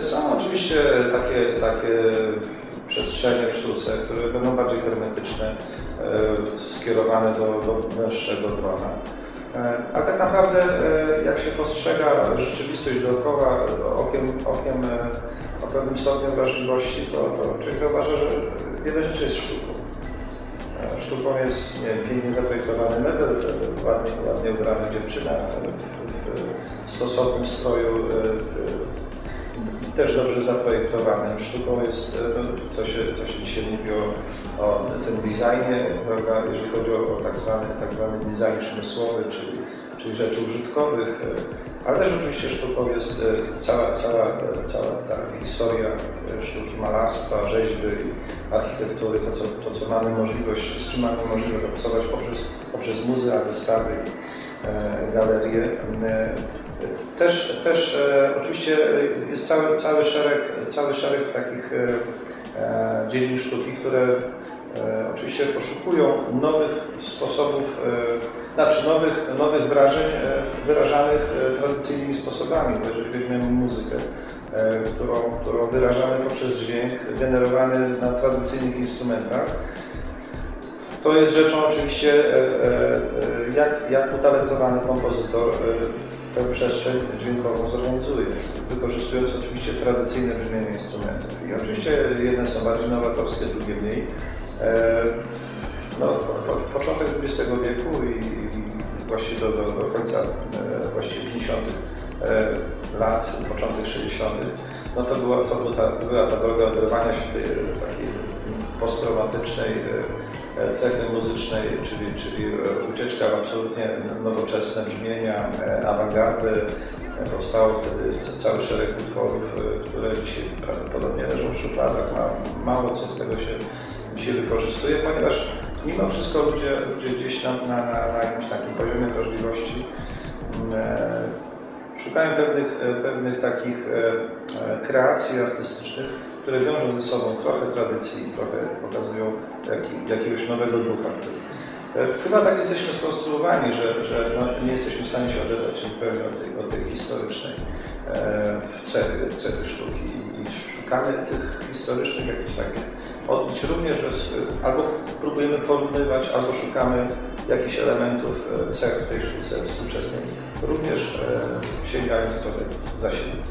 Są oczywiście takie, takie przestrzenie w sztuce, które będą bardziej hermetyczne, e, skierowane do, do węższego grona. E, A tak naprawdę, e, jak się postrzega rzeczywistość dookoła okiem, okiem o pewnym stopniu wrażliwości, to, to człowiek zauważa, że wiele rzeczy jest sztuką. Sztuką jest nie wiem, pięknie zaprojektowany mebel, ładnie, ładnie ubrana dziewczyna w, w stosownym stroju, też dobrze zaprojektowanym. Sztuką jest, e, to się, to się dzisiaj mówi o, o tym designie, prawda, jeżeli chodzi o, o tak, zwany, tak zwany design przemysłowy, czyli, czyli rzeczy użytkowych, e, ale też oczywiście sztuką jest e, cała, cała, cała ta historia sztuki malarstwa, rzeźby i architektury, to co, to co mamy możliwość, z czym mamy możliwość obcować poprzez, poprzez muzea, wystawy, e, galerie. E, Też, też e, oczywiście jest cały, cały, szereg, cały szereg takich dziedzin sztuki, które oczywiście poszukują nowych sposobów, znaczy nowych, nowych wrażeń wyrażanych tradycyjnymi sposobami. Bo jeżeli weźmiemy muzykę, którą, którą wyrażamy poprzez dźwięk generowany na tradycyjnych instrumentach, to jest rzeczą oczywiście, e, e, e, jak, jak utalentowany kompozytor tę przestrzeń dźwiękową zorganizuje, wykorzystując oczywiście tradycyjne brzmienie instrumentów. I oczywiście jedne są bardziej nowatorskie, drugie mniej. No, po- początek XX wieku i, właściwie do, do, do końca właściwie 50. e, lat, początek 60. No to była, to ta, była ta droga oderwania się tej e, takiej postromantycznej e, cechy muzycznej, czyli, czyli e, ucieczka w absolutnie nowoczesne brzmienia, e, awangardy. E, Powstało wtedy ca- cały szereg utworów, e, które dzisiaj prawdopodobnie leżą w szufladach. Ma, mało co z tego się dzisiaj wykorzystuje, ponieważ mimo wszystko ludzie, ludzie gdzieś tam na, na, na jakimś takim poziomie wrażliwości szukają pewnych, e, pewnych takich e, e, kreacji artystycznych, które wiążą ze sobą trochę tradycji, trochę pokazują jaki, jakiegoś nowego ducha. Chyba tak jesteśmy skonstruowani, że, że no, nie jesteśmy w stanie się oderwać od tej, od tej historycznej e, cechy, cechy sztuki i szukamy tych historycznych jakichś takich odbić również, albo próbujemy porównywać, albo szukamy jakichś elementów e, cech tej sztuce współczesnej, również e, sięgając trochę za siebie.